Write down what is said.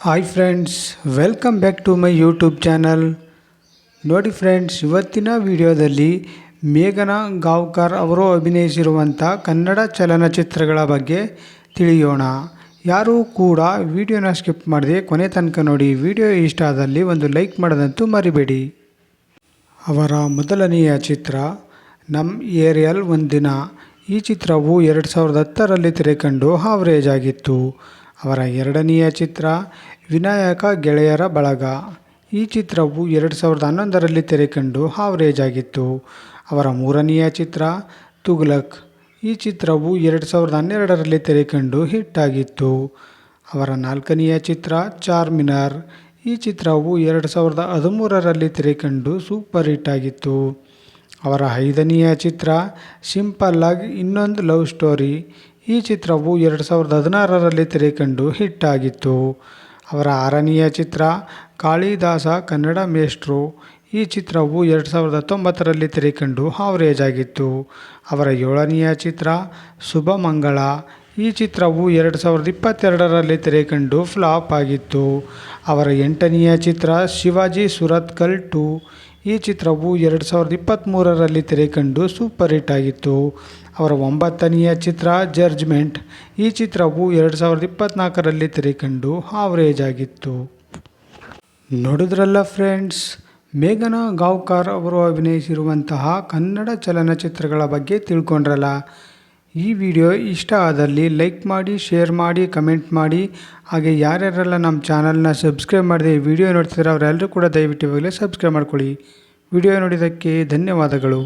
Hi friends welcome back to my YouTube channel ನೋಡಿ friends ಇವತ್ತಿನ ವಿಡಿಯೋದಲ್ಲಿ ಮೇಘನಾ ಗಾವ್ಕರ್ ಅವರು ಅಭಿನಯಿಸಿರುವಂಥ ಕನ್ನಡ ಚಲನಚಿತ್ರಗಳ ಬಗ್ಗೆ ತಿಳಿಯೋಣ. ಯಾರೂ ಕೂಡ ವಿಡಿಯೋನ ಸ್ಕಿಪ್ ಮಾಡದೆ ಕೊನೆ ತನಕ ನೋಡಿ ವಿಡಿಯೋ ಇಷ್ಟ ಆದಲ್ಲಿ ಒಂದು ಲೈಕ್ ಮಾಡೋದಂತೂ ಮರಿಬೇಡಿ. ಅವರ ಮೊದಲನೆಯ ಚಿತ್ರ ನಮ್ಮ ಏರಿಯಲ್ ಒಂದಿನ. ಈ ಚಿತ್ರವು ಎರಡು ಸಾವಿರದ ಹತ್ತರಲ್ಲಿ ತೆರೆಕಂಡು ಹಾವರೇಜ್ ಆಗಿತ್ತು. ಅವರ ಎರಡನೆಯ ಚಿತ್ರ ವಿನಾಯಕ ಗೆಳೆಯರ ಬಳಗ. ಈ ಚಿತ್ರವು ಎರಡು ಸಾವಿರದ ಹನ್ನೊಂದರಲ್ಲಿ ತೆರೆಕಂಡು ಹಾವರೇಜ್ ಆಗಿತ್ತು. ಅವರ ಮೂರನೆಯ ಚಿತ್ರ ತುಗ್ಲಕ್. ಈ ಚಿತ್ರವು ಎರಡು ಸಾವಿರದ ಹನ್ನೆರಡರಲ್ಲಿ ತೆರೆಕಂಡು ಹಿಟ್ ಆಗಿತ್ತು. ಅವರ ನಾಲ್ಕನೆಯ ಚಿತ್ರ ಚಾರ್ಮಿನಾರ್. ಈ ಚಿತ್ರವು ಎರಡು ಸಾವಿರದ ಹದಿಮೂರರಲ್ಲಿ ತೆರೆಕಂಡು ಸೂಪರ್ ಹಿಟ್ ಆಗಿತ್ತು. ಅವರ ಐದನೆಯ ಚಿತ್ರ ಸಿಂಪಲ್ಲಾಗಿ ಇನ್ನೊಂದು ಲವ್ ಸ್ಟೋರಿ. ಈ ಚಿತ್ರವು ಎರಡು ಸಾವಿರದ ಹದಿನಾರರಲ್ಲಿ ತೆರೆಕಂಡು ಹಿಟ್ ಆಗಿತ್ತು ಅವರ ಆರನೆಯ ಚಿತ್ರ, ಕಾಳಿದಾಸ ಕನ್ನಡ ಮೇಷ್ಟ್ರು, ಈ ಚಿತ್ರವು ಎರಡು ಸಾವಿರದ ಹತ್ತೊಂಬತ್ತರಲ್ಲಿ ತೆರೆಕಂಡು ಹಾವರೇಜ್ ಆಗಿತ್ತು ಅವರ ಏಳನೆಯ ಚಿತ್ರ, ಶುಭಮಂಗಳ, ಈ ಚಿತ್ರವು ಎರಡು ಸಾವಿರದ ಇಪ್ಪತ್ತೆರಡರಲ್ಲಿ ತೆರೆಕಂಡು ಫ್ಲಾಪ್ ಆಗಿತ್ತು. ಅವರ ಎಂಟನೆಯ ಚಿತ್ರ, ಶಿವಾಜಿ ಸುರತ್ಕಲ್ ಟು ಈ ಚಿತ್ರವು ಎರಡು ಸಾವಿರದ ಇಪ್ಪತ್ತ್ಮೂರರಲ್ಲಿ ತೆರೆಕಂಡು ಸೂಪರ್ ಹಿಟ್ ಆಗಿತ್ತು. ಅವರ ಒಂಬತ್ತನೆಯ ಚಿತ್ರ ಜಡ್ಜ್ಮೆಂಟ್. ಈ ಚಿತ್ರವು ಎರಡು ಸಾವಿರದ ಇಪ್ಪತ್ತ್ನಾಲ್ಕರಲ್ಲಿ ತೆರೆಕಂಡು ಆವರೇಜ್ ಆಗಿತ್ತು. ನೋಡಿದ್ರಲ್ಲ ಫ್ರೆಂಡ್ಸ್, ಮೇಘನಾ ಗಾವ್ಕರ್ ಅವರು ಅಭಿನಯಿಸಿರುವಂತಹ ಕನ್ನಡ ಚಲನಚಿತ್ರಗಳ ಬಗ್ಗೆ ತಿಳ್ಕೊಂಡ್ರಲ್ಲ. ಈ ವಿಡಿಯೋ ಇಷ್ಟ ಆದಲ್ಲಿ ಲೈಕ್ ಮಾಡಿ, ಶೇರ್ ಮಾಡಿ, ಕಮೆಂಟ್ ಮಾಡಿ. ಹಾಗೆ ಯಾರ್ಯಾರೆಲ್ಲ ನಮ್ಮ ಚಾನಲ್ನ ಸಬ್ಸ್ಕ್ರೈಬ್ ಮಾಡಿದೆ ವಿಡಿಯೋ ನೋಡ್ತಿದ್ರೆ, ಅವರೆಲ್ಲರೂ ಕೂಡ ದಯವಿಟ್ಟು ಇವಾಗಲೇ ಸಬ್ಸ್ಕ್ರೈಬ್ ಮಾಡ್ಕೊಳ್ಳಿ. ವಿಡಿಯೋ ನೋಡಿದ್ದಕ್ಕೆ ಧನ್ಯವಾದಗಳು.